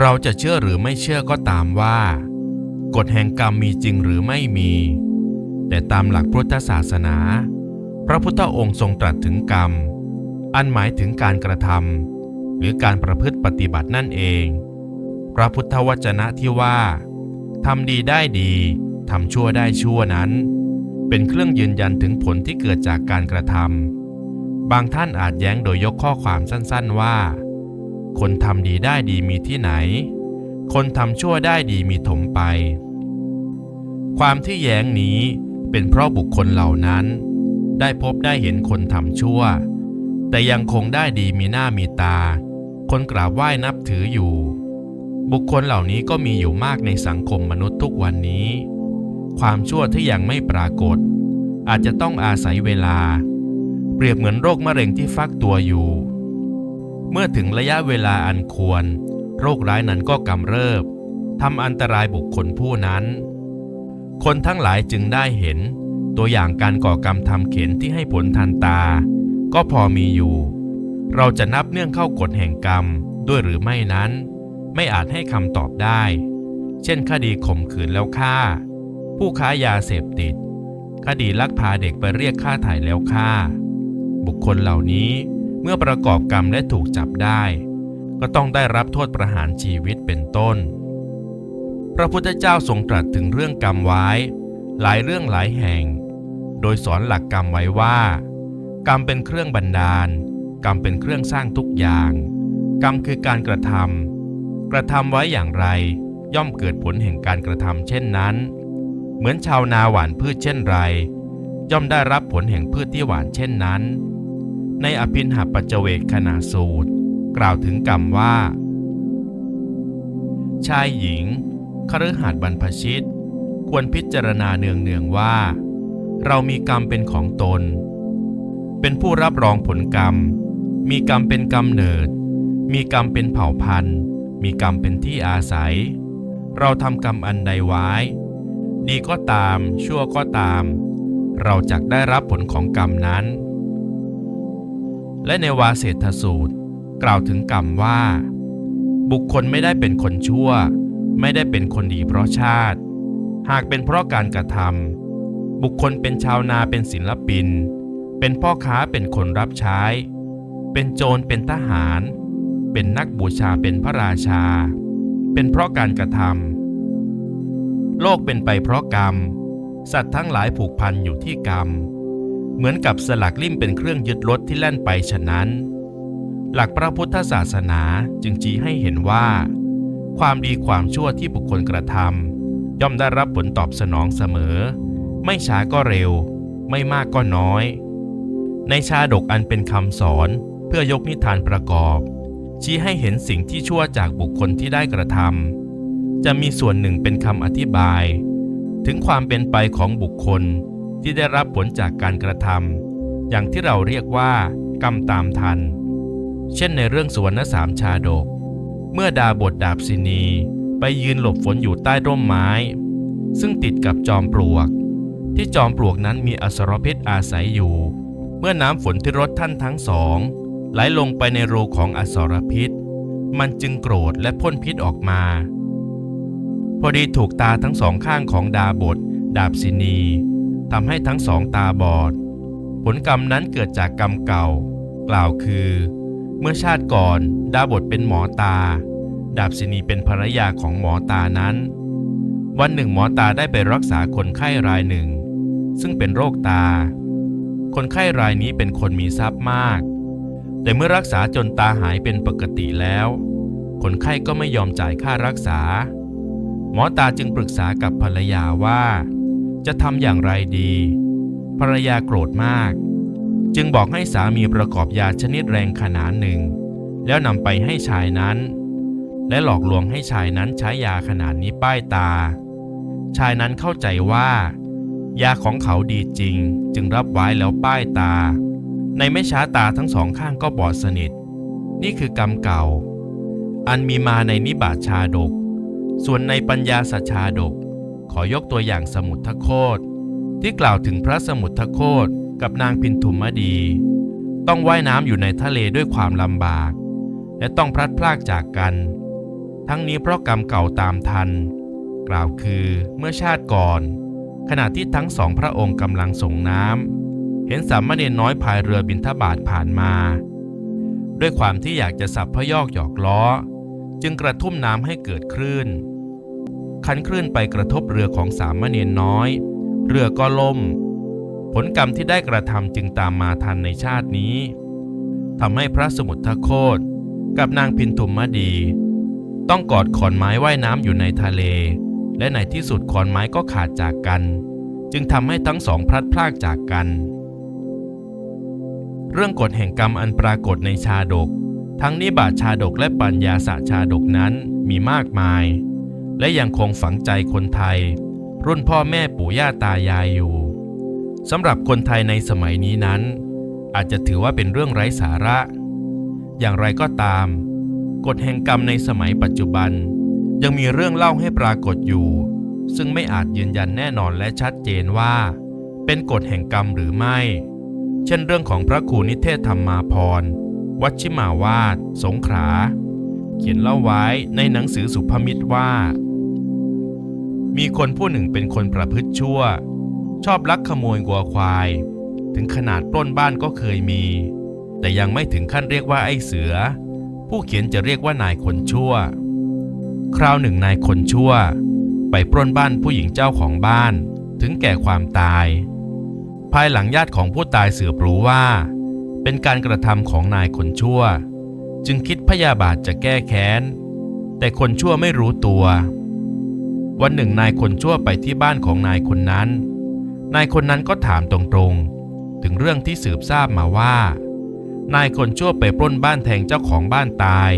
เราจะเชื่อหรือไม่เชื่อก็ตามว่า กฎแห่งกรรมมีจริงหรือไม่มี แต่ตามหลักพุทธศาสนา พระพุทธองค์ทรงตรัสถึงกรรม อันหมายถึงการกระทำหรือการประพฤติปฏิบัตินั่นเอง พระพุทธวจนะที่ว่าทำดีได้ดีทำชั่วได้ชั่วนั้น เป็นเครื่องยืนยันถึงผลที่เกิดจากการกระทำบางท่านอาจแย้งโดยยกข้อความสั้น ๆ ว่า คนทำดีได้ดีมีที่ไหน คนทำชั่วได้ดีมีถมไป ความที่แย้งนี้เป็นเพราะบุคคลเหล่านั้น ได้พบได้เห็นคนทำชั่ว แต่ยังคงได้ดีมีหน้ามีตา คนกราบไหว้นับถืออยู่ บุคคลเหล่านี้ก็มีอยู่มากในสังคมมนุษย์ทุกวันนี้ ความชั่วที่ยังไม่ปรากฏ อาจจะต้องอาศัยเวลา เปรียบเหมือนโรคมะเร็งที่ฟักตัวอยู่ เมื่อถึงระยะเวลาอันควร โรคร้ายนั้นก็กำเริบทำอันตรายบุคคลผู้นั้น คนทั้งหลายจึงได้เห็น ตัวอย่างการก่อกรรมทำเข็นที่ให้ผลทันตา ก็พอมีอยู่ เราจะนับเนื่องเข้ากฎแห่งกรรมด้วยหรือไม่นั้น ไม่อาจให้คำตอบได้ เช่นคดีข่มขืนแล้วฆ่า ผู้ค้ายาเสพติด คดีลักพาเด็กไปเรียกค่าถ่ายแล้วฆ่า บุคคลเหล่านี้ มื่อประกอบกรรมและถูกจับได้ ก็ต้องได้รับโทษประหารชีวิตเป็นต้น พระพุทธเจ้าทรงตรัสถึงเรื่องกรรมไว้ หลายเรื่องหลายแห่ง โดยสอนหลักกรรมไว้ว่า กรรมเป็นเครื่องบันดาล กรรมเป็นเครื่องสร้างทุกอย่าง กรรมคือการกระทำกระทำไว้อย่างไร ย่อมเกิดผลแห่งการกระทำเช่นนั้น เหมือนชาวนาหว่านพืชเช่นไร ย่อมได้รับผลแห่งพืชที่หวานเช่นนั้น ในอภินหปัจเจเวกขณาสูตร กล่าวถึงกรรมว่า ชายหญิงคฤหัสถ์บรรพชิต ควรพิจารณาเนืองๆว่า เรามีกรรมเป็นของตน เป็นผู้รับรองผลกรรม มีกรรมเป็นกำเนิด มีกรรมเป็นเผ่าพันธุ์ มีกรรมเป็นที่อาศัย เราทำกรรมอันใดไว้ ดีก็ตาม ชั่วก็ตาม เราจักได้รับผลของกรรมนั้น และในวาเศรษฐสูตร กล่าวถึงกรรมว่า บุคคลไม่ได้เป็นคนชั่ว ไม่ได้เป็นคนดีเพราะชาติ หากเป็นเพราะการกระทำบุคคลเป็นชาวนาเป็นศิลปิน เป็นพ่อค้าเป็นคนรับใช้ เป็นโจรเป็นทหาร เป็นนักบูชาเป็นพระราชา เป็นเพราะการกระทำโลกเป็นไปเพราะกรรม สัตว์ทั้งหลายผูกพันอยู่ที่กรรม เหมือนกับสลักลิ่มเป็นเครื่องยึดรถที่แล่นไปฉะนั้น หลักพระพุทธศาสนาจึงชี้ให้เห็นว่า ความดีความชั่วที่บุคคลกระทำย่อมได้รับผลตอบสนองเสมอ ไม่ช้าก็เร็ว ไม่มากก็น้อย ในชาดกอันเป็นคำสอนเพื่อยกนิทานประกอบ ชี้ให้เห็นสิ่งที่ชั่วจากบุคคลที่ได้กระทำจะมีส่วนหนึ่งเป็นคำอธิบาย ถึงความเป็นไปของบุคคล ที่ได้รับผลจากการกระทำอย่างที่เราเรียกว่ากรรมตามทัน เช่นในเรื่องสุวรรณสามชาดก เมื่อดาบทดาบสินีไปยืนหลบฝนอยู่ใต้ร่มไม้ ซึ่งติดกับจอมปลวก ที่จอมปลวกนั้นมีอสรพิษอาศัยอยู่ เมื่อน้ำฝนที่รถท่านทั้งสองไหลลงไปในรูของอสรพิษ มันจึงโกรธและพ่นพิษออกมา พอดีถูกตาทั้งสองข้างของดาบท ดาบสินี ทำให้ทั้งสองตาบอด ผลกรรมนั้นเกิดจากกรรมเก่า กล่าวคือ เมื่อชาติก่อนดาบทเป็นหมอตา ดาบสินีเป็นภรรยาของหมอตานั้น วันหนึ่งหมอตาได้ไปรักษาคนไข้รายหนึ่ง ซึ่งเป็นโรคตา คนไข้รายนี้เป็นคนมีทรัพย์มาก แต่เมื่อรักษาจนตาหายเป็นปกติแล้ว คนไข้ก็ไม่ยอมจ่ายค่ารักษา หมอตาจึงปรึกษากับภรรยาว่า จะทำอย่างไรดี ภรรยาโกรธมาก จึงบอกให้สามีประกอบยาชนิดแรงขนาดหนึ่ง แล้วนำไปให้ชายนั้น และหลอกลวงให้ชายนั้นใช้ยาขนาดนี้ป้ายตา ชายนั้นเข้าใจว่า ยาของเขาดีจริง จึงรับไว้แล้วป้ายตา ในไม่ช้าตาทั้งสองข้างก็บอดสนิท นี่คือกรรมเก่า อันมีมาในนิบาตชาดก ส่วนในปัญญาสัชาดก อยกตัวอย่างสมุทรโคตที่กล่าวถึงพระสมุทรโคตกับนางพินทุมดี ต้องว่ายน้ำอยู่ในทะเลด้วยความลำบาก และต้องพลัดพรากจากกัน ทั้งนี้เพราะกรรมเก่าตามทัน กล่าวคือเมื่อชาติก่อน ขณะที่ทั้งสองพระองค์กำลังส่งน้ำเห็นสามเณรน้อยพายเรือบินทบาทผ่านมา ด้วยความที่อยากจะสับพยอกหยอกล้อ จึงกระทุ่มน้ำให้เกิดคลื่น คันคลื่นไปกระทบเรือของสามเณรน้อย เรือก็ล่ม ผลกรรมที่ได้กระทำจึงตามมาทันในชาตินี้ทำให้พระสมุทรโคตกับนางพินทุมมดี ต้องกอดขอนไม้ว่ายน้ำอยู่ในทะเล และในที่สุดขอนไม้ก็ขาดจากกัน จึงทำให้ทั้งสองพลัดพรากจากกัน เรื่องกฎแห่งกรรมอันปรากฏในชาดก ทั้งนิบาตชาดกและปัญญาสะชาดกนั้นมีมากมาย และยังคงฝังใจคนไทย รุ่นพ่อแม่ปู่ย่าตายายอยู่สำหรับคนไทยในสมัยนี้นั้น อาจจะถือว่าเป็นเรื่องไร้สาระ อย่างไรก็ตาม กฎแห่งกรรมในสมัยปัจจุบัน ยังมีเรื่องเล่าให้ปรากฏอยู่ ซึ่งไม่อาจยืนยันแน่นอนและชัดเจนว่า เป็นกฎแห่งกรรมหรือไม่ เช่นเรื่องของพระครูนิเทศธรรมาพรวัชิมาวาด สงขา เขียนเล่าไว้ในหนังสือสุภมิตรว่า มีคนผู้หนึ่งเป็นคนประพฤติชั่ว ชอบลักขโมยวัวควาย ถึงขนาดปล้นบ้านก็เคยมี แต่ยังไม่ถึงขั้นเรียกว่าไอ้เสือ ผู้เขียนจะเรียกว่านายคนชั่ว คราวหนึ่งนายคนชั่ว ไปปล้นบ้านผู้หญิงเจ้าของบ้าน ถึงแก่ความตาย ภายหลังญาติของผู้ตายเสืบรู้ว่า เป็นการกระทำของนายคนชั่ว จึงคิดพยาบาทจะแก้แค้น แต่คนชั่วไม่รู้ตัว วันหนึ่งนายคนชั่วไปที่บ้านของนายคนนั้น นายคนนั้นก็ถามตรงๆ ถึงเรื่องที่สืบทราบมาว่า นายคนชั่วไปปล้นบ้านแทงเจ้าของบ้านตาย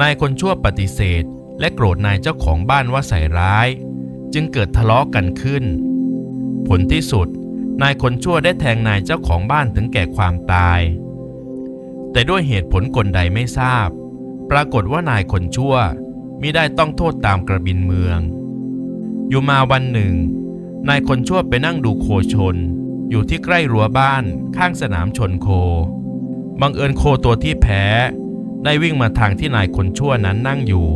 นายคนชั่วปฏิเสธ และโกรธนายเจ้าของบ้านว่าใส่ร้าย จึงเกิดทะเลาะกันขึ้น ผลที่สุด นายคนชั่วได้แทงนายเจ้าของบ้านถึงแก่ความตาย แต่ด้วยเหตุผลกลใดไม่ทราบ ปรากฏว่านายคนชั่ว มิได้ต้องโทษตามกระบินเมือง อยู่มาวันหนึ่ง นายคนชั่วไปนั่งดูโคชน อยู่ที่ใกล้รั้วบ้านข้างสนามชนโค บังเอิญโคตัวที่แพ้ ได้วิ่งมาทางที่นายคนชั่วนั้นนั่งอยู่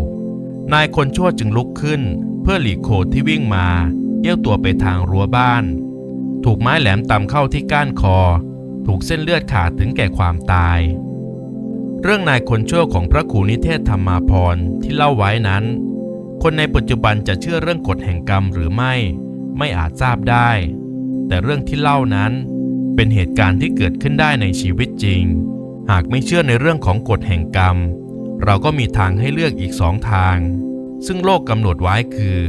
นายคนชั่วจึงลุกขึ้น เพื่อหลีกโคที่วิ่งมาเอี้ยวตัวไปทางรั้วบ้าน ถูกไม้แหลมตำเข้าที่ก้านคอ ถูกเส้นเลือดขาดถึงแก่ความตาย เรื่องนายคนชั่วของพระครูนิเทศธรรมาพรที่เล่าไว้นั้น คนในปัจจุบันจะเชื่อเรื่องกฎแห่งกรรมหรือไม่ ไม่อาจทราบได้ แต่เรื่องที่เล่านั้น เป็นเหตุการณ์ที่เกิดขึ้นได้ในชีวิตจริง หากไม่เชื่อในเรื่องของกฎแห่งกรรม เราก็มีทางให้เลือกอีกสองทาง ซึ่งโลกกำหนดไว้คือ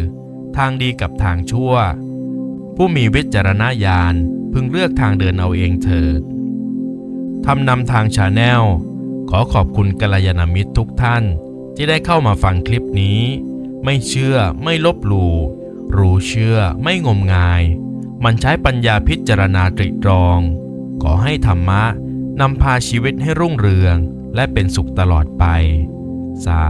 ทางดีกับทางชั่ว ผู้มีวิจารณญาณพึงเลือกทางเดินเอาเองเถิดทำนำทางชาแนล ขอขอบคุณกัลยาณมิตรทุกท่าน ที่ได้เข้ามาฟังคลิปนี้ ไม่เชื่อไม่ลบหลู่รู้เชื่อไม่งมงาย มันใช้ปัญญาพิจารณาตริตรอง ขอให้ธรรมะนำพาชีวิตให้รุ่งเรือง และเป็นสุขตลอดไป สา